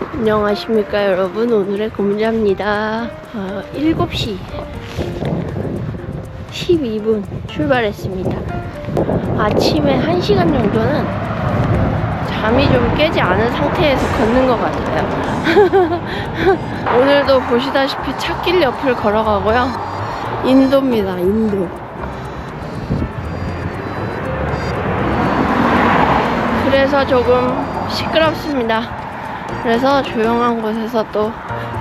안녕하십니까 여러분. 오늘의 공자입니다. 어, 7시 12분 출발했습니다. 아침에 1시간 정도는 잠이 좀 깨지 않은 상태에서 걷는 것 같아요. 오늘도 보시다시피 찾길 옆을 걸어가고요. 인도입니다 인도. 그래서 조금 시끄럽습니다 그래서 조용한 곳에서 또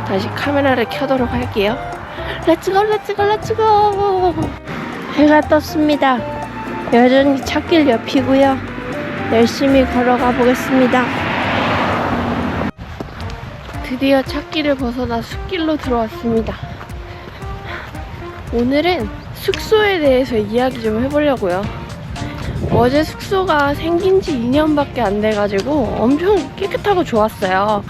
다시 카메라를 켜도록 할게요. 렛츠고, 렛츠고, 렛츠고! 해가 떴습니다. 여전히 찾길 옆이고요. 열심히 걸어가 보겠습니다. 드디어 찾길을 벗어나 숲길로 들어왔습니다. 오늘은 숙소에 대해서 이야기 좀 해보려고요. 어제 숙소가 생긴 지 2년밖에 안 돼가지고 엄청 깨끗하고 좋았어요.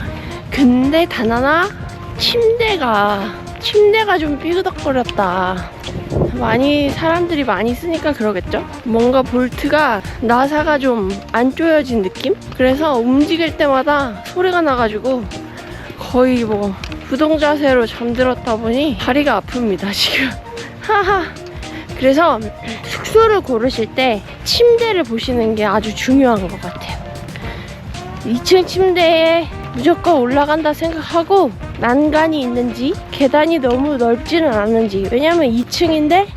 근데 단 하나 침대가 침대가 좀 삐그덕거렸다. 많이 사람들이 많이 쓰니까 그러겠죠? 뭔가 볼트가 나사가 좀 안 조여진 느낌? 그래서 움직일 때마다 소리가 나가지고 거의 뭐 부동 자세로 잠들었다 보니 다리가 아픕니다 지금. 하하. 그래서 숙소를 고르실 때 침대를 보시는 게 아주 중요한 것 같아요. 2층 침대에 무조건 올라간다 생각하고 난간이 있는지 계단이 너무 넓지는 않은지 왜냐면 2층인데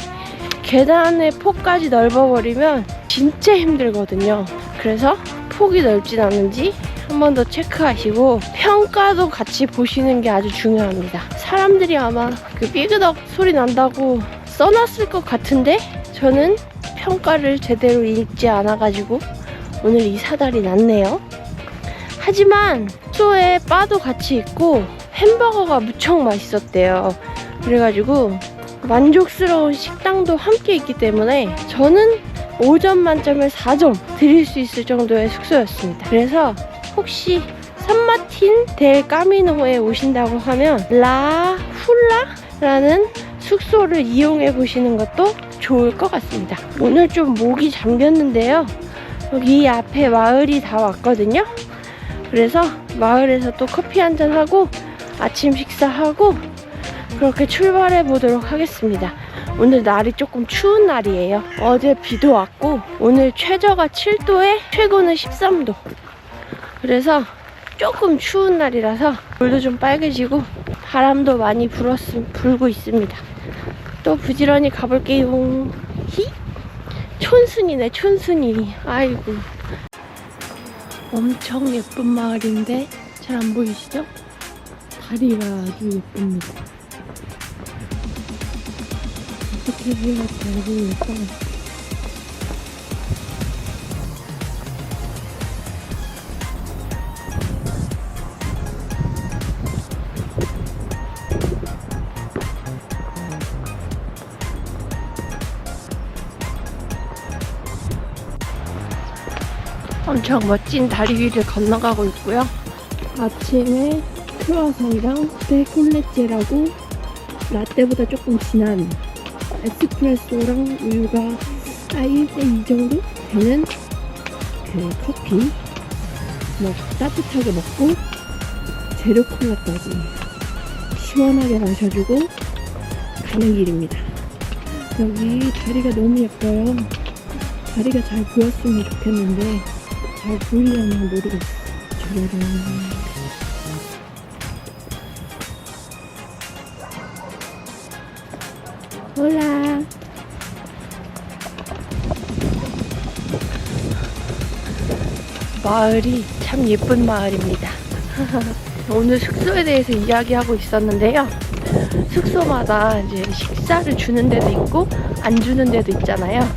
계단의 폭까지 넓어버리면 진짜 힘들거든요. 그래서 폭이 넓진 않은지 한 번 더 체크하시고 평가도 같이 보시는 게 아주 중요합니다. 사람들이 아마 그 삐그덕 소리 난다고 써놨을 것 같은데 저는 평가를 제대로 읽지 않아가지고 오늘 이 사달이 났네요. 하지만 숙소에 바도 같이 있고 햄버거가 무척 맛있었대요. 그래가지고 만족스러운 식당도 함께 있기 때문에 저는 5점 만점에 4점 드릴 수 있을 정도의 숙소였습니다. 그래서 혹시 산마틴 델 까미노에 오신다고 하면 라 훌라라는 숙소를 이용해 보시는 것도 좋을 것 같습니다. 오늘 좀 목이 잠겼는데요. 여기 앞에 마을이 다 왔거든요. 그래서 마을에서 또 커피 한 잔 하고 아침 식사하고 그렇게 출발해 보도록 하겠습니다. 오늘 날이 조금 추운 날이에요. 어제 비도 왔고 오늘 최저가 7도에 최고는 13도. 그래서 조금 추운 날이라서 물도 좀 빨개지고 바람도 많이 불었, 불고 있습니다. 또 부지런히 가볼게요. 히? 촌순이네, 촌순이. 아이고. 엄청 예쁜 마을인데 잘 안 보이시죠? 다리가 아주 예쁩니다. 어떻게 해야 잘 보일까? 엄청 멋진 다리 위를 건너가고 있고요. 아침에 크루아상이랑 데콜레제라고 라떼보다 조금 진한 에스프레소랑 우유가 아 1대2 정도 되는 그 커피 뭐 따뜻하게 먹고 제로 콜라까지 시원하게 마셔주고 가는 길입니다. 여기 다리가 너무 예뻐요. 다리가 잘 보였으면 좋겠는데 잘 보이려나 모르겠어. 저려라. 올라. 마을이 참 예쁜 마을입니다. 오늘 숙소에 대해서 이야기하고 있었는데요. 숙소마다 이제 식사를 주는 데도 있고 안 주는 데도 있잖아요.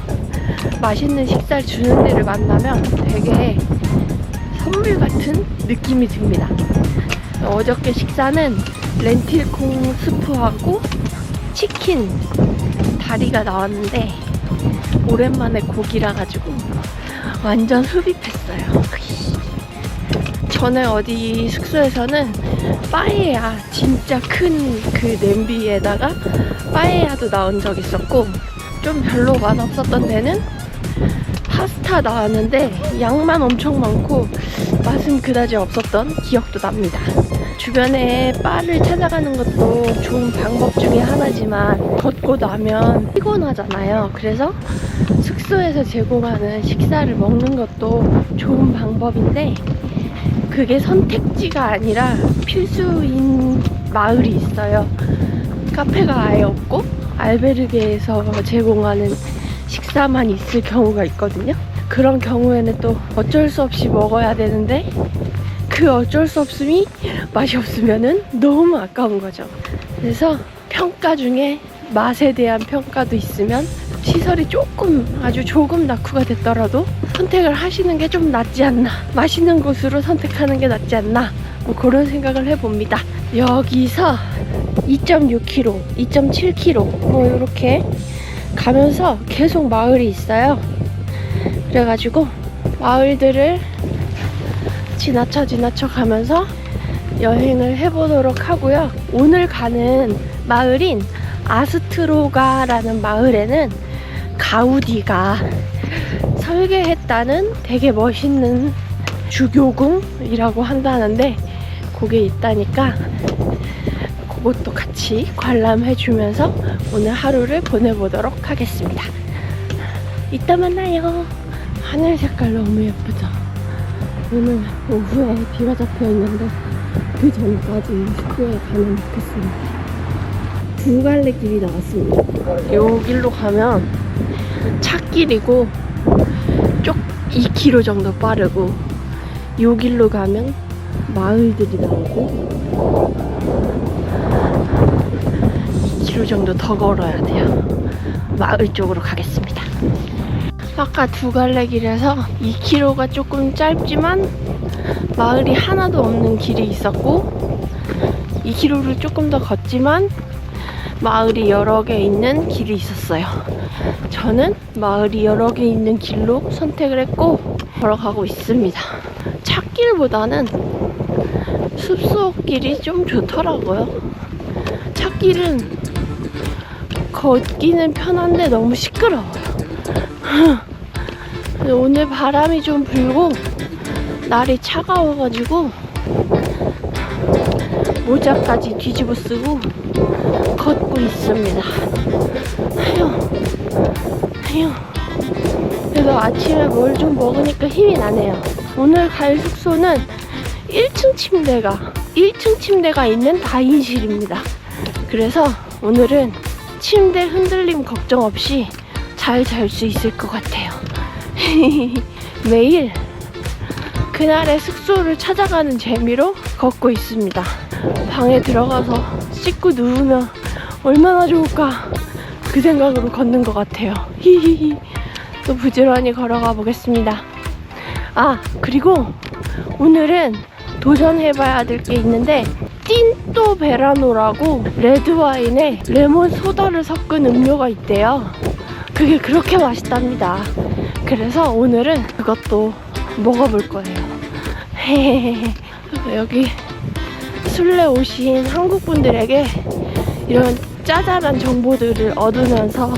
맛있는 식사를 주는 데를 만나면 되게 선물 같은 느낌이 듭니다. 어저께 식사는 렌틸콩 스프하고 치킨 다리가 나왔는데 오랜만에 고기라 가지고 완전 흡입했어요. 전에 어디 숙소에서는 빠에야 진짜 큰 그 냄비에다가 빠에야도 나온 적 있었고 좀 별로 맛없었던 데는 파스타 나왔는데 양만 엄청 많고 맛은 그다지 없었던 기억도 납니다. 주변에 바를 찾아가는 것도 좋은 방법 중에 하나지만 걷고 나면 피곤하잖아요. 그래서 숙소에서 제공하는 식사를 먹는 것도 좋은 방법인데 그게 선택지가 아니라 필수인 마을이 있어요. 카페가 아예 없고 알베르게에서 제공하는 식사만 있을 경우가 있거든요. 그런 경우에는 또 어쩔 수 없이 먹어야 되는데 그 어쩔 수 없음이 맛이 없으면은 너무 아까운 거죠. 그래서 평가 중에 맛에 대한 평가도 있으면 시설이 조금 아주 조금 낙후가 됐더라도 선택을 하시는 게 좀 낫지 않나 맛있는 곳으로 선택하는 게 낫지 않나 뭐 그런 생각을 해봅니다 여기서 2.6km, 2.7km 뭐 이렇게 가면서 계속 마을이 있어요 그래가지고 마을들을 지나쳐 지나쳐 가면서 여행을 해보도록 하고요. 오늘 가는 마을인 아스트로가라는 마을에는 가우디가 설계했다는 되게 멋있는 주교궁이라고 한다는데 그게 있다니까 그것도 같이 관람해주면서 오늘 하루를 보내보도록 하겠습니다. 이따 만나요. 하늘 색깔 너무 예쁘죠? 오늘 오후에 비가 잡혀 있는데 그 전까지 숙소에 가면 좋겠습니다. 두 갈래 길이 나왔습니다. 요 길로 가면 찻길이고 쪽 2km 정도 빠르고 요 길로 가면 마을들이 나오고 2km 정도 더 걸어야 돼요. 마을 쪽으로 가겠습니다. 아까 두 갈래 길에서 2km가 조금 짧지만 마을이 하나도 없는 길이 있었고 2km를 조금 더 걷지만 마을이 여러 개 있는 길이 있었어요. 저는 마을이 여러 개 있는 길로 선택을 했고 걸어가고 있습니다. 찻길보다는 숲속 길이 좀 좋더라고요. 찻길은 걷기는 편한데 너무 시끄러워요. 오늘 바람이 좀 불고 날이 차가워가지고 모자까지 뒤집어 쓰고 걷고 있습니다. 아휴, 아휴. 그래도 아침에 뭘 좀 먹으니까 힘이 나네요. 오늘 갈 숙소는 1층 침대가 1층 침대가 있는 다인실입니다. 그래서 오늘은 침대 흔들림 걱정 없이 잘 잘 수 있을 것 같아요. 매일 그날의 숙소를 찾아가는 재미로 걷고 있습니다. 방에 들어가서 씻고 누우면 얼마나 좋을까 그 생각으로 걷는 것 같아요. 히히히. 또 부지런히 걸어가 보겠습니다. 아, 그리고 오늘은 도전해봐야 될 게 있는데 틴또 베라노라고 레드와인에 레몬 소다를 섞은 음료가 있대요. 그게 그렇게 맛있답니다. 그래서 오늘은 그것도 먹어볼 거예요. 여기 술래 오신 한국 분들에게 이런 짜잘한 정보들을 얻으면서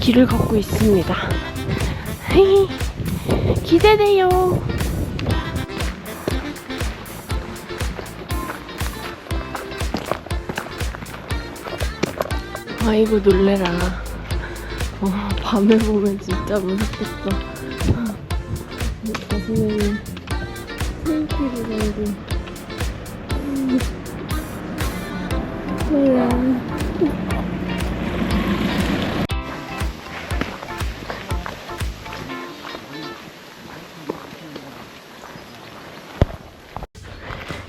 길을 걷고 있습니다. 기대돼요. 아이고 놀래라. 어, 밤에 보면 진짜 무섭겠어. 가슴에는 생기를 정도. 음. 몰라.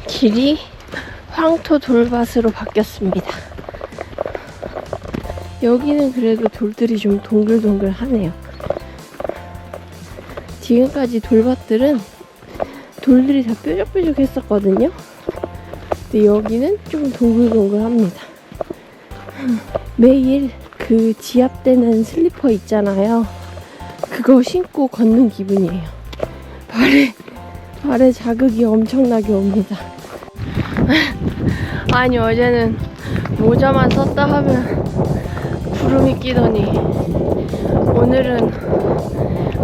길이 황토 돌밭으로 바뀌었습니다. 여기는 그래도 돌들이 좀 동글동글하네요. 지금까지 돌밭들은 돌들이 다 뾰족뾰족 했었거든요. 근데 여기는 좀 동글동글합니다. 매일 그 지압되는 슬리퍼 있잖아요. 그거 신고 걷는 기분이에요. 발에, 발에 자극이 엄청나게 옵니다. 아니, 어제는 모자만 썼다 하면 구름이 끼더니 오늘은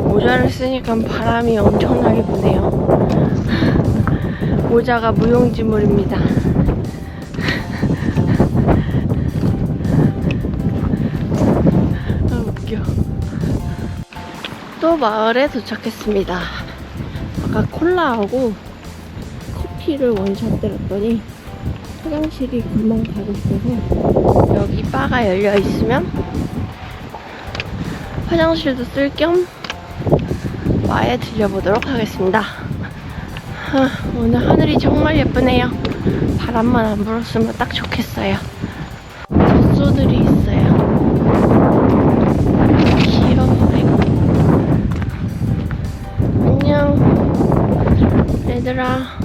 모자를 쓰니까 바람이 엄청나게 부네요. 모자가 무용지물입니다. 아, 웃겨. 또 마을에 도착했습니다. 아까 콜라하고 커피를 원샷 때렸더니 화장실이 금방 가고 있어서 여기 바가 열려 있으면 화장실도 쓸 겸 바에 들려보도록 하겠습니다. 아, 오늘 하늘이 정말 예쁘네요. 바람만 안 불었으면 딱 좋겠어요. 젖소들이 있어요. 귀여워. 아이고. 안녕. 얘들아.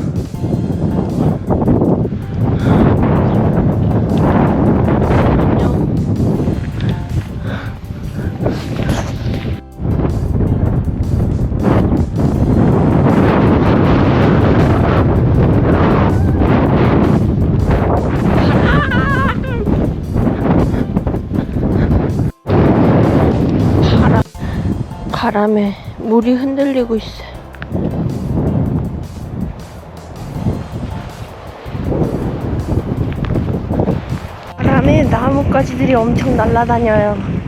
바람에 물이 흔들리고 있어요. 바람에 나뭇가지들이 엄청 날아다녀요.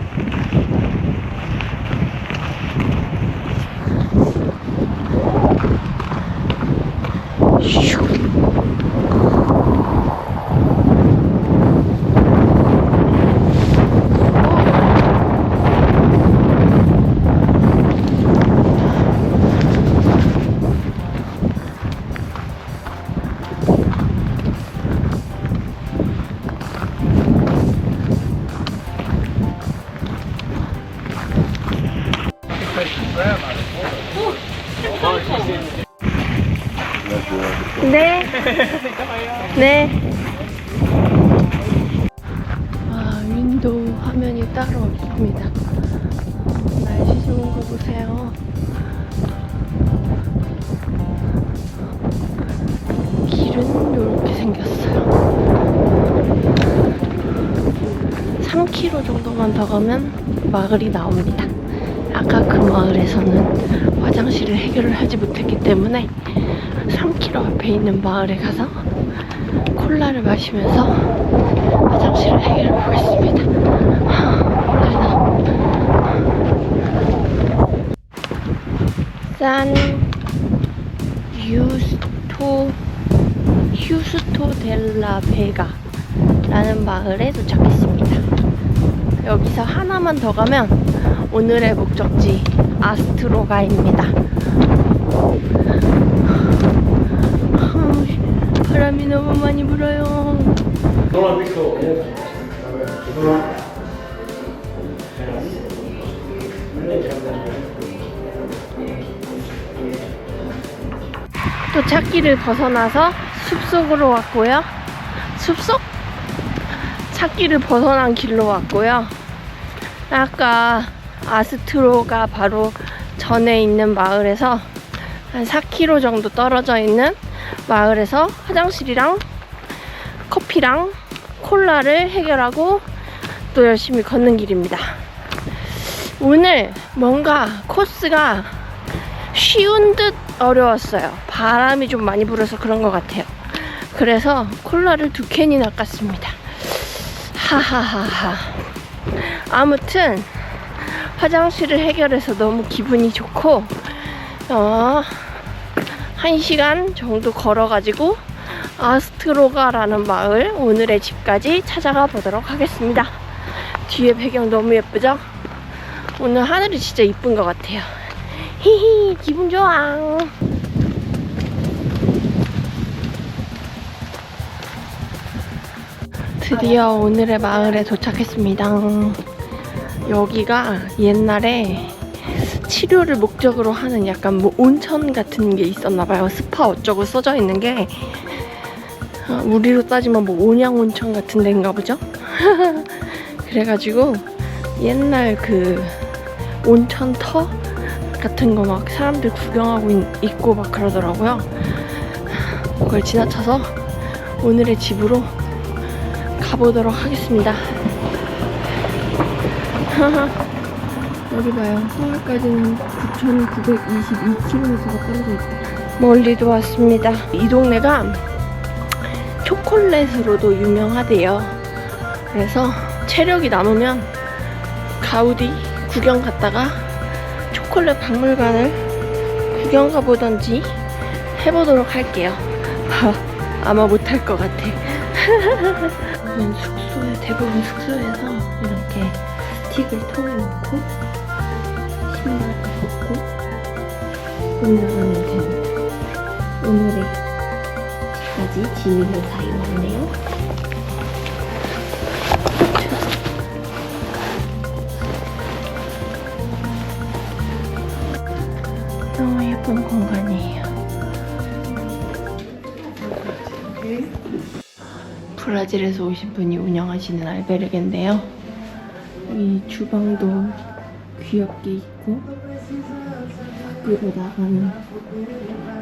3km 정도만 더 가면 마을이 나옵니다. 아까 그 마을에서는 화장실을 해결을 하지 못했기 때문에 3km 앞에 있는 마을에 가서 콜라를 마시면서 화장실을 해결해 보겠습니다. 산 유스토 휴스토 델라 베가 라는 마을에 도착했습니다. 여기서 하나만 더 가면 오늘의 목적지 아스트로가입니다. 아, 바람이 너무 많이 불어요. 또 찾기를 벗어나서 숲속으로 왔고요. 숲속? 찾기를 벗어난 길로 왔고요. 아까 아스트로가 바로 전에 있는 마을에서 한 4km 정도 떨어져 있는 마을에서 화장실이랑 커피랑 콜라를 해결하고 또 열심히 걷는 길입니다. 오늘 뭔가 코스가 쉬운 듯 어려웠어요. 바람이 좀 많이 불어서 그런 것 같아요. 그래서 콜라를 두 캔이나 깠습니다. 하하하하. 아무튼 화장실을 해결해서 너무 기분이 좋고 어, 한 시간 정도 걸어가지고 아스트로가라는 마을 오늘의 집까지 찾아가 보도록 하겠습니다. 뒤에 배경 너무 예쁘죠? 오늘 하늘이 진짜 이쁜 것 같아요. 히히 기분 좋아. 드디어 오늘의 마을에 도착했습니다. 여기가 옛날에 치료를 목적으로 하는 약간 뭐 온천 같은 게 있었나 봐요. 스파 어쩌고 써져 있는 게 어, 우리로 따지면 뭐 온양 온천 같은 데인가 보죠. 그래가지고 옛날 그 온천 터 같은 거 막 사람들 구경하고 있, 있고 막 그러더라고요. 그걸 지나쳐서 오늘의 집으로 가보도록 하겠습니다. 여기 봐요. 서울까지는 9,922km가 떨어져 있다. 멀리도 왔습니다. 이 동네가 초콜릿으로도 유명하대요. 그래서 체력이 남으면 가우디 구경 갔다가 초콜릿 박물관을 구경 가보던지 해보도록 할게요. 아마 못할 것 같아. 저는 숙소에 대부분 숙소에서 이렇게 스틱을 통에 넣고 신발을 벗고 올라가면 됩니다. 오늘의 까지 짐을 사용하네요. 너무 예쁜 공간이에요. 브라질에서 오신 분이 운영하시는 알베르게인데요. 이 주방도 귀엽게 있고 밖으로 나가는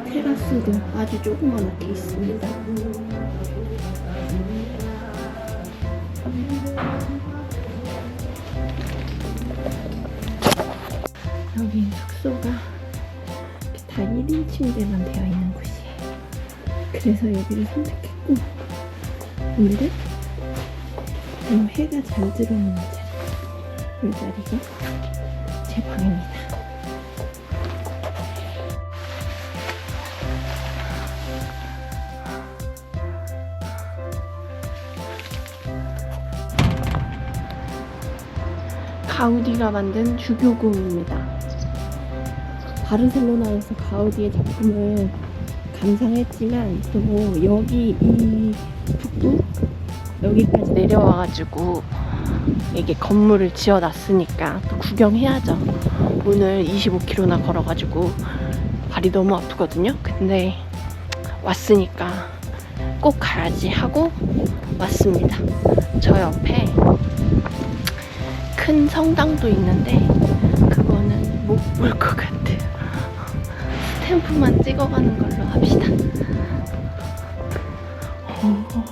테라스도 아주 조그맣게 있습니다. 여기 숙소가 다 1인 침대만 되어 있는 곳이에요. 그래서 여기를 선택했고 오늘은 좀 해가 잘 들어오는 자리 이 자리가 제 방입니다. 가우디가 만든 주교궁입니다. 바르셀로나에서 가우디의 작품을 감상했지만 또 여기 이 북부 여기까지 내려와가지고 이게 건물을 지어놨으니까 또 구경해야죠. 오늘 25km나 걸어가지고 발이 너무 아프거든요. 근데 왔으니까 꼭 가야지 하고 왔습니다. 저 옆에 큰 성당도 있는데 그거는 못 볼 것 같아요. 스탬프만 찍어가는 걸로 합시다. 어.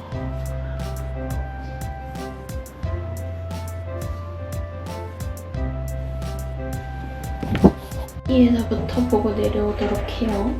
여기에서부터 보고 내려오도록 해요.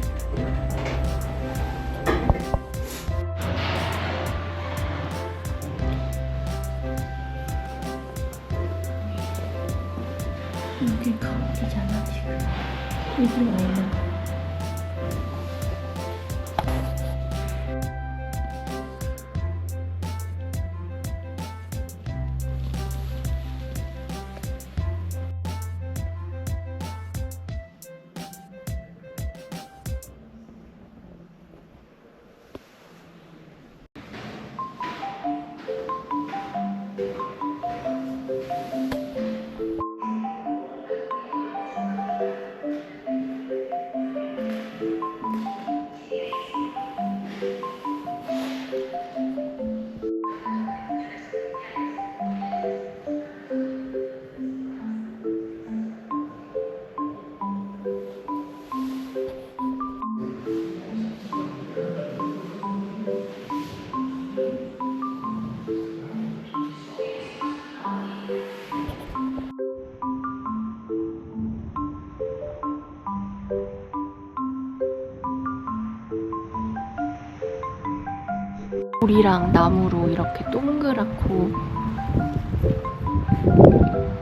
돌이랑 나무로 이렇게 동그랗고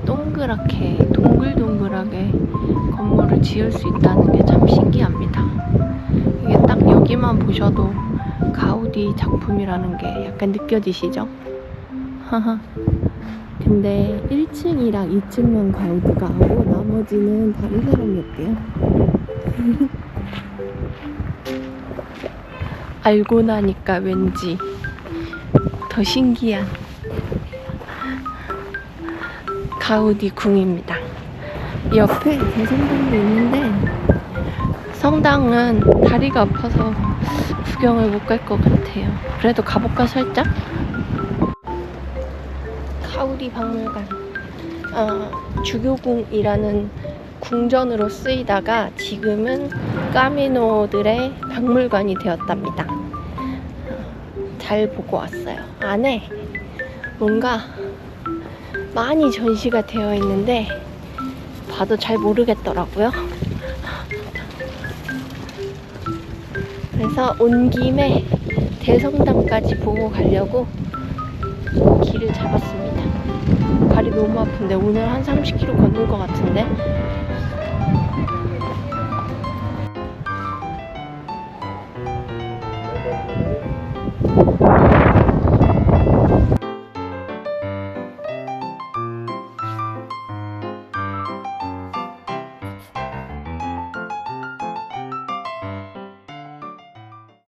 동그랗게 동글동글하게 건물을 지을 수 있다는 게 참 신기합니다. 이게 딱 여기만 보셔도 가우디 작품이라는 게 약간 느껴지시죠? 근데 1층이랑 2층만 가우디가 하고 나머지는 다른 사람이었대요. 알고 나니까 왠지 더 신기한 가우디 궁입니다. 옆에 대성당도 있는데 성당은 다리가 아파서 구경을 못 갈 것 같아요. 그래도 가볼까 살짝? 가우디 박물관 어, 주교궁이라는 궁전으로 쓰이다가 지금은 까미노들의 박물관이 되었답니다. 잘 보고 왔어요. 안에 뭔가 많이 전시가 되어 있는데 봐도 잘 모르겠더라고요. 그래서 온 김에 대성당까지 보고 가려고 길을 잡았습니다. 발이 너무 아픈데 오늘 한 30km 걷는 것 같은데